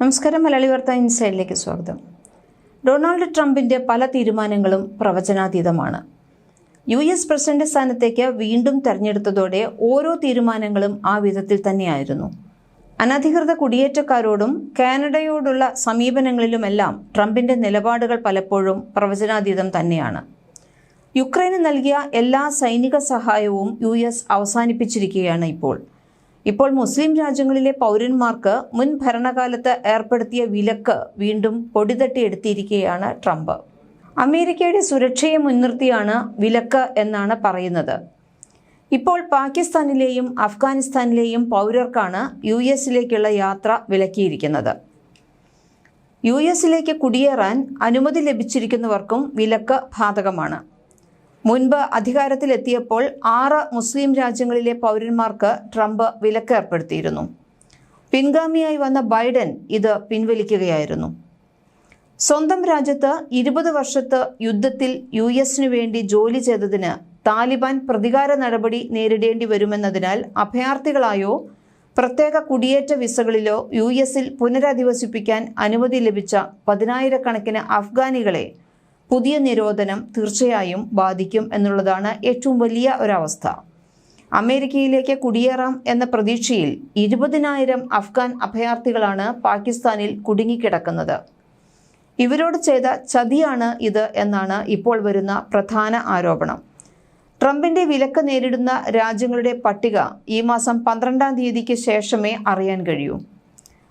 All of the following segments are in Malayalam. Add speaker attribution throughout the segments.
Speaker 1: നമസ്കാരം മലയാളി വാർത്ത ഇൻസൈഡിലേക്ക് സ്വാഗതം. ഡൊണാൾഡ് ട്രംപിന്റെ പല തീരുമാനങ്ങളും പ്രവചനാതീതമാണ്. യു എസ് പ്രസിഡന്റ് സ്ഥാനത്തേക്ക് വീണ്ടും തെരഞ്ഞെടുത്തതോടെ ഓരോ തീരുമാനങ്ങളും ആ വിധത്തിൽ തന്നെയായിരുന്നു. അനധികൃത കുടിയേറ്റക്കാരോടും കാനഡയോടുള്ള സമീപനങ്ങളിലുമെല്ലാം ട്രംപിന്റെ നിലപാടുകൾ പലപ്പോഴും പ്രവചനാതീതം തന്നെയാണ്. യുക്രൈന് നൽകിയ എല്ലാ സൈനിക സഹായവും യു അവസാനിപ്പിച്ചിരിക്കുകയാണ് ഇപ്പോൾ. ഇപ്പോൾ മുസ്ലിം രാജ്യങ്ങളിലെ പൗരന്മാർക്ക് മുൻ ഭരണകാലത്ത് ഏർപ്പെടുത്തിയ വിലക്ക് വീണ്ടും പൊടിതട്ടിയെടുത്തിരിക്കുകയാണ് ട്രംപ്. അമേരിക്കയുടെ സുരക്ഷയെ മുൻനിർത്തിയാണ് വിലക്ക് എന്നാണ് പറയുന്നത്. ഇപ്പോൾ പാകിസ്ഥാനിലെയും അഫ്ഗാനിസ്ഥാനിലെയും പൗരർക്കാണ് യു എസിലേക്കുള്ള യാത്ര വിലക്കിയിരിക്കുന്നത്. യു എസിലേക്ക് കുടിയേറാൻ അനുമതി ലഭിച്ചിരിക്കുന്നവർക്കും വിലക്ക് ബാധകമാണ്. മുൻപ് അധികാരത്തിലെത്തിയപ്പോൾ ആറ് മുസ്ലിം രാജ്യങ്ങളിലെ പൗരന്മാർക്ക് ട്രംപ് വിലക്ക് ഏർപ്പെടുത്തിയിരുന്നു പിൻഗാമിയായി വന്ന ബൈഡൻ ഇത് പിൻവലിക്കുകയായിരുന്നു. സ്വന്തം രാജ്യത്ത് ഇരുപത് വർഷത്ത് യുദ്ധത്തിൽ യു വേണ്ടി ജോലി ചെയ്തതിന് താലിബാൻ പ്രതികാര നടപടി നേരിടേണ്ടി വരുമെന്നതിനാൽ അഭയാർത്ഥികളായോ പ്രത്യേക കുടിയേറ്റ വിസകളിലോ യു എസിൽ പുനരധിവസിപ്പിക്കാൻ അനുമതി ലഭിച്ച പതിനായിരക്കണക്കിന് അഫ്ഗാനികളെ പുതിയ നിരോധനം തീർച്ചയായും ബാധിക്കും എന്നുള്ളതാണ് ഏറ്റവും വലിയ ഒരവസ്ഥ. അമേരിക്കയിലേക്ക് കുടിയേറാം എന്ന പ്രതീക്ഷയിൽ ഇരുപതിനായിരം അഫ്ഗാൻ അഭയാർത്ഥികളാണ് പാകിസ്ഥാനിൽ കുടുങ്ങിക്കിടക്കുന്നത്. ഇവരോട് ചെയ്ത ചതിയാണ് ഇത് എന്നാണ് ഇപ്പോൾ വരുന്ന പ്രധാന ആരോപണം. ട്രംപിന്റെ വിലക്ക് നേരിടുന്ന രാജ്യങ്ങളുടെ പട്ടിക ഈ മാസം പന്ത്രണ്ടാം തീയതിക്ക് ശേഷമേ അറിയാൻ കഴിയൂ.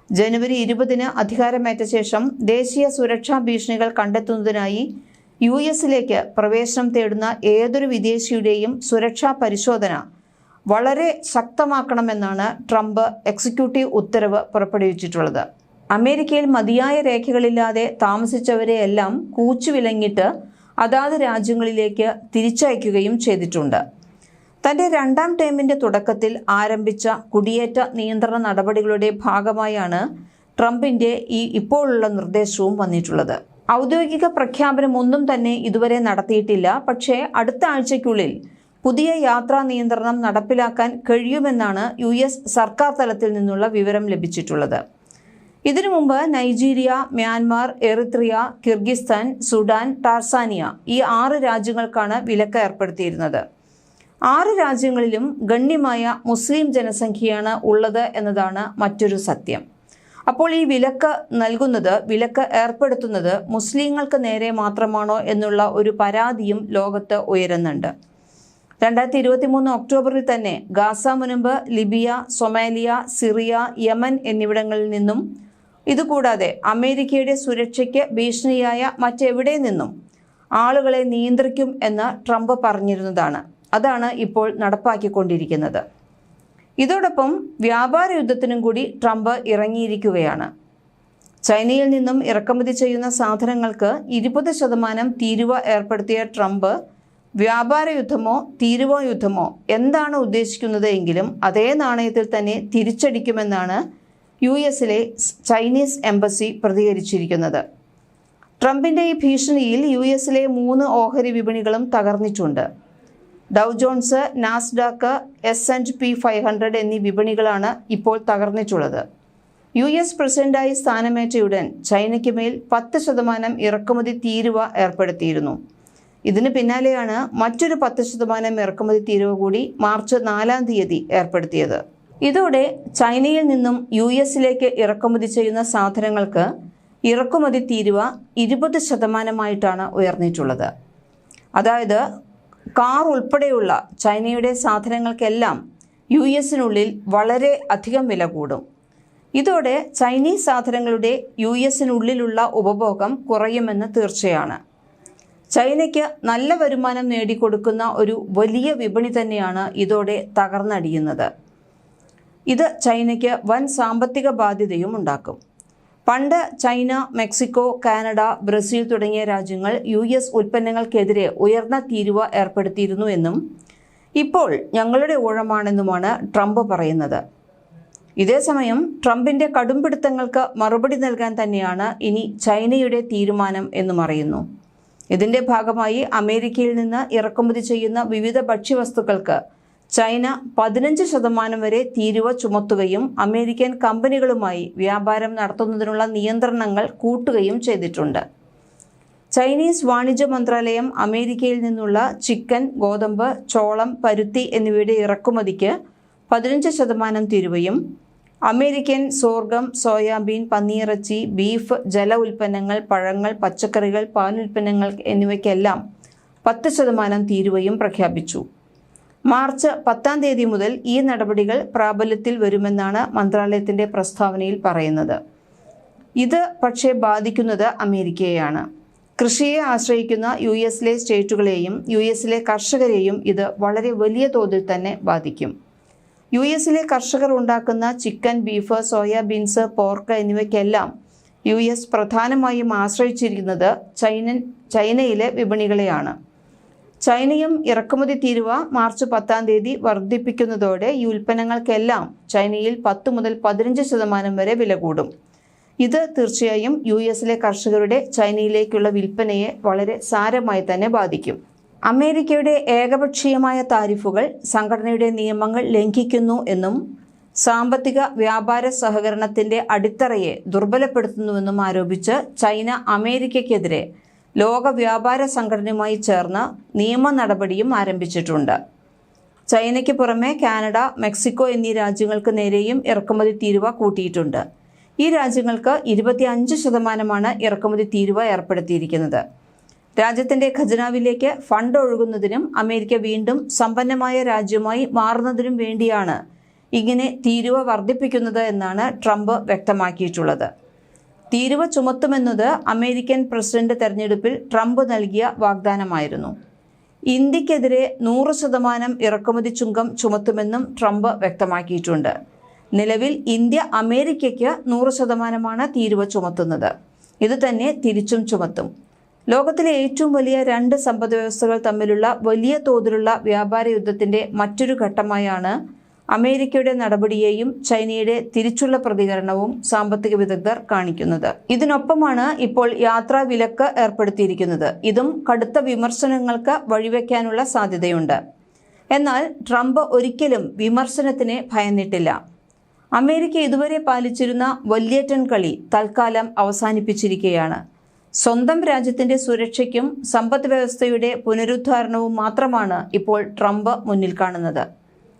Speaker 1: ജനുവരി ഇരുപതിന് അധികാരമേറ്റ ശേഷം ദേശീയ സുരക്ഷാ ഭീഷണികൾ കണ്ടെത്തുന്നതിനായി യു എസിലേക്ക് പ്രവേശനം തേടുന്ന ഏതൊരു വിദേശിയുടെയും സുരക്ഷാ പരിശോധന വളരെ ശക്തമാക്കണമെന്നാണ് ട്രംപ് എക്സിക്യൂട്ടീവ് ഉത്തരവ് പുറപ്പെടുവിച്ചിട്ടുള്ളത്. അമേരിക്കയിൽ മതിയായ രേഖകളില്ലാതെ താമസിച്ചവരെയെല്ലാം കൂച്ചുവിലങ്ങിട്ട് അതാത് രാജ്യങ്ങളിലേക്ക് തിരിച്ചയക്കുകയും ചെയ്തിട്ടുണ്ട്. തന്റെ രണ്ടാം ടേമിന്റെ തുടക്കത്തിൽ ആരംഭിച്ച കുടിയേറ്റ നിയന്ത്രണ നടപടികളുടെ ഭാഗമായാണ് ട്രംപിന്റെ ഈ ഇപ്പോഴുള്ള നിർദ്ദേശവും വന്നിട്ടുള്ളത്. ഔദ്യോഗിക പ്രഖ്യാപനമൊന്നും തന്നെ ഇതുവരെ നടത്തിയിട്ടില്ല. പക്ഷേ അടുത്ത ആഴ്ചയ്ക്കുള്ളിൽ പുതിയ യാത്രാ നിയന്ത്രണം നടപ്പിലാക്കാൻ കഴിയുമെന്നാണ് യു എസ് സർക്കാർ തലത്തിൽ നിന്നുള്ള വിവരം ലഭിച്ചിട്ടുള്ളത്. ഇതിനു മുമ്പ് Nigeria Myanmar Eritrea Kyrgyzstan Sudan Tanzania ഈ ആറ് രാജ്യങ്ങൾക്കാണ് വിലക്ക് ഏർപ്പെടുത്തിയിരുന്നത്. ആറ് രാജ്യങ്ങളിലും ഗണ്യമായ മുസ്ലിം ജനസംഖ്യയാണ് ഉള്ളത് എന്നതാണ് മറ്റൊരു സത്യം. അപ്പോൾ ഈ വിലക്ക് നൽകുന്നത് വിലക്ക് ഏർപ്പെടുത്തുന്നത് മുസ്ലിങ്ങൾക്ക് നേരെ മാത്രമാണോ എന്നുള്ള ഒരു പരാതിയും ലോകത്ത് ഉയരുന്നുണ്ട്. രണ്ടായിരത്തി ഇരുപത്തി മൂന്ന് ഒക്ടോബറിൽ തന്നെ ഗാസ മുനമ്പ് ലിബിയ സൊമാലിയ സിറിയ യമൻ എന്നിവിടങ്ങളിൽ നിന്നും ഇതുകൂടാതെ അമേരിക്കയുടെ സുരക്ഷയ്ക്ക് ഭീഷണിയായ മറ്റെവിടെ നിന്നും ആളുകളെ നിയന്ത്രിക്കും എന്ന് ട്രംപ് പറഞ്ഞിരുന്നതാണ്. അതാണ് ഇപ്പോൾ നടപ്പാക്കിക്കൊണ്ടിരിക്കുന്നത്. ഇതോടൊപ്പം വ്യാപാര യുദ്ധത്തിനും കൂടി ട്രംപ് ഇറങ്ങിയിരിക്കുകയാണ്. ചൈനയിൽ നിന്നും ഇറക്കുമതി ചെയ്യുന്ന സാധനങ്ങൾക്ക് ഇരുപത് ശതമാനം തീരുവ ഏർപ്പെടുത്തിയ ട്രംപ് വ്യാപാര യുദ്ധമോ തീരുവ യുദ്ധമോ എന്താണ് ഉദ്ദേശിക്കുന്നത് എങ്കിലും അതേ നാണയത്തിൽ തന്നെ തിരിച്ചടിക്കുമെന്നാണ് യു എസിലെ ചൈനീസ് എംബസി പ്രതികരിച്ചിരിക്കുന്നത്. ട്രംപിന്റെ ഈ ഭീഷണിയിൽ യു എസിലെ മൂന്ന് ഓഹരി വിപണികളും തകർന്നിട്ടുണ്ട്. Dow Jones Nasdaq S and P five hundred എന്നീ വിപണികളാണ് ഇപ്പോൾ തകർന്നിട്ടുള്ളത്. യു എസ് പ്രസിഡന്റായി സ്ഥാനമേറ്റയുടൻ ചൈനയ്ക്ക് മേൽ പത്ത് ശതമാനം ഇറക്കുമതി തീരുവ ഏർപ്പെടുത്തിയിരുന്നു. ഇതിന് പിന്നാലെയാണ് മറ്റൊരു പത്ത് ശതമാനം ഇറക്കുമതി തീരുവ കൂടി മാർച്ച് നാലാം തീയതി ഏർപ്പെടുത്തിയത്. ഇതോടെ ചൈനയിൽ നിന്നും യു എസിലേക്ക് ഇറക്കുമതി ചെയ്യുന്ന സാധനങ്ങൾക്ക് ഇറക്കുമതി തീരുവ ഇരുപത് ശതമാനമായിട്ടാണ് ഉയർന്നിട്ടുള്ളത്. അതായത് കാർ ഉൾപ്പെടെയുള്ള ചൈനയുടെ സാധനങ്ങൾക്കെല്ലാം യു എസിനുള്ളിൽ വളരെ അധികം വില കൂടും. ഇതോടെ ചൈനീസ് സാധനങ്ങളുടെ യു എസിനുള്ളിലുള്ള ഉപഭോഗം കുറയുമെന്ന് തീർച്ചയാണ്. ചൈനയ്ക്ക് നല്ല വരുമാനം നേടിക്കൊടുക്കുന്ന ഒരു വലിയ വിപണി തന്നെയാണ് ഇതോടെ തകർന്നടിയുന്നത്. ഇത് ചൈനയ്ക്ക് വൻ സാമ്പത്തിക ബാധ്യതയും ഉണ്ടാക്കും. പണ്ട് ചൈന മെക്സിക്കോ കാനഡ ബ്രസീൽ തുടങ്ങിയ രാജ്യങ്ങൾ യു എസ് ഉൽപ്പന്നങ്ങൾക്കെതിരെ ഉയർന്ന തീരുവ ഏർപ്പെടുത്തിയിരുന്നു എന്നും ഇപ്പോൾ ഞങ്ങളുടെ ഊഴമാണെന്നുമാണ് ട്രംപ് പറയുന്നത്. ഇതേസമയം ട്രംപിന്റെ കടുംപിടുത്തങ്ങൾക്ക് മറുപടി നൽകാൻ തന്നെയാണ് ഇനി ചൈനയുടെ തീരുമാനം എന്നും അറിയുന്നു. ഇതിന്റെ ഭാഗമായി അമേരിക്കയിൽ നിന്ന് ഇറക്കുമതി ചെയ്യുന്ന വിവിധ ഭക്ഷ്യവസ്തുക്കൾക്ക് ചൈന പതിനഞ്ച് ശതമാനം വരെ തീരുവ ചുമത്തുകയും അമേരിക്കൻ കമ്പനികളുമായി വ്യാപാരം നടത്തുന്നതിനുള്ള നിയന്ത്രണങ്ങൾ കൂട്ടുകയും ചെയ്തിട്ടുണ്ട്. ചൈനീസ് വാണിജ്യ മന്ത്രാലയം അമേരിക്കയിൽ നിന്നുള്ള ചിക്കൻ ഗോതമ്പ് ചോളം പരുത്തി എന്നിവയുടെ ഇറക്കുമതിക്ക് പതിനഞ്ച് ശതമാനം തീരുവയും അമേരിക്കൻ സോർഗം സോയാബീൻ പന്നിയിറച്ചി ബീഫ് ജല ഉൽപ്പന്നങ്ങൾ പഴങ്ങൾ പച്ചക്കറികൾ പാലുൽപ്പന്നങ്ങൾ എന്നിവയ്ക്കെല്ലാം പത്ത് ശതമാനം തീരുവയും പ്രഖ്യാപിച്ചു. മാർച്ച് പത്താം തീയതി മുതൽ ഈ നടപടികൾ പ്രാബല്യത്തിൽ വരുമെന്നാണ് മന്ത്രാലയത്തിന്റെ പ്രസ്താവനയിൽ പറയുന്നത്. ഇത് പക്ഷേ ബാധിക്കുന്നത് അമേരിക്കയെയാണ്. കൃഷിയെ ആശ്രയിക്കുന്ന യു എസിലെ സ്റ്റേറ്റുകളെയും യു എസിലെ കർഷകരെയും ഇത് വളരെ വലിയ തോതിൽ തന്നെ ബാധിക്കും. യു എസിലെ കർഷകർ ഉണ്ടാക്കുന്ന ചിക്കൻ ബീഫ് സോയാബീൻസ് പോർക്ക് എന്നിവയ്ക്കെല്ലാം യു എസ് പ്രധാനമായും ആശ്രയിച്ചിരിക്കുന്നത് ചൈന ചൈനയിലെ വിപണികളെയാണ്. ചൈനയും ഇറക്കുമതി തീരുവ മാർച്ച് പത്താം തീയതി വർദ്ധിപ്പിക്കുന്നതോടെ ഈ ഉൽപ്പന്നങ്ങൾക്കെല്ലാം ചൈനയിൽ പത്ത് മുതൽ പതിനഞ്ച് ശതമാനം വരെ വില കൂടും. ഇത് തീർച്ചയായും യു എസിലെ കർഷകരുടെ ചൈനയിലേക്കുള്ള വിൽപ്പനയെ വളരെ സാരമായി തന്നെ ബാധിക്കും. അമേരിക്കയുടെ ഏകപക്ഷീയമായ താരിഫുകൾ സംഘടനയുടെ നിയമങ്ങൾ ലംഘിക്കുന്നു എന്നും സാമ്പത്തിക വ്യാപാര സഹകരണത്തിന്റെ അടിത്തറയെ ദുർബലപ്പെടുത്തുന്നുവെന്നും ആരോപിച്ച് ചൈന അമേരിക്കയ്ക്കെതിരെ ലോക വ്യാപാര സംഘടനയുമായി ചേർന്ന് നിയമ നടപടിയും ആരംഭിച്ചിട്ടുണ്ട്. ചൈനയ്ക്ക് പുറമെ കാനഡ മെക്സിക്കോ എന്നീ രാജ്യങ്ങൾക്ക് നേരെയും ഇറക്കുമതി തീരുവ കൂട്ടിയിട്ടുണ്ട്. ഈ രാജ്യങ്ങൾക്ക് ഇരുപത്തിയഞ്ച് ശതമാനമാണ് ഇറക്കുമതി തീരുവ ഏർപ്പെടുത്തിയിരിക്കുന്നത്. രാജ്യത്തിന്റെ ഖജനാവിലേക്ക് ഫണ്ട് ഒഴുകുന്നതിനും അമേരിക്ക വീണ്ടും സമ്പന്നമായ രാജ്യമായി മാറുന്നതിനും വേണ്ടിയാണ് ഇങ്ങനെ തീരുവ വർദ്ധിപ്പിക്കുന്നത് എന്നാണ് ട്രംപ് വ്യക്തമാക്കിയിട്ടുള്ളത്. തീരുവ ചുമത്തുമെന്നത് അമേരിക്കൻ പ്രസിഡന്റ് തെരഞ്ഞെടുപ്പിൽ ട്രംപ് നൽകിയ വാഗ്ദാനമായിരുന്നു. ഇന്ത്യക്കെതിരെ നൂറ് ശതമാനം ഇറക്കുമതി ചുങ്കം ചുമത്തുമെന്നും ട്രംപ് വ്യക്തമാക്കിയിട്ടുണ്ട്. നിലവിൽ ഇന്ത്യ അമേരിക്കയ്ക്ക് നൂറ് ശതമാനമാണ് തീരുവ ചുമത്തുന്നത്. ഇതുതന്നെ തിരിച്ചും ചുമത്തും. ലോകത്തിലെ ഏറ്റവും വലിയ രണ്ട് സമ്പദ് വ്യവസ്ഥകൾ തമ്മിലുള്ള വലിയ തോതിലുള്ള വ്യാപാര യുദ്ധത്തിന്റെ മറ്റൊരു ഘട്ടമായാണ് അമേരിക്കയുടെ നടപടിയെയും ചൈനയുടെ തിരിച്ചുള്ള പ്രതികരണവും സാമ്പത്തിക വിദഗ്ധർ കാണിക്കുന്നത്. ഇതിനൊപ്പമാണ് ഇപ്പോൾ യാത്രാ വിലക്ക് ഏർപ്പെടുത്തിയിരിക്കുന്നത്. ഇതും കടുത്ത വിമർശനങ്ങൾക്ക് വഴിവെക്കാനുള്ള സാധ്യതയുണ്ട്. എന്നാൽ ട്രംപ് ഒരിക്കലും വിമർശനത്തിന് ഭയന്നിട്ടില്ല. അമേരിക്ക ഇതുവരെ പാലിച്ചിരുന്ന വല്യേറ്റൻ കളി തൽക്കാലം അവസാനിപ്പിച്ചിരിക്കുകയാണ്. സ്വന്തം രാജ്യത്തിന്റെ സുരക്ഷയ്ക്കും സമ്പദ് വ്യവസ്ഥയുടെ പുനരുദ്ധാരണവും മാത്രമാണ് ഇപ്പോൾ ട്രംപ് മുന്നിൽ കാണുന്നത്.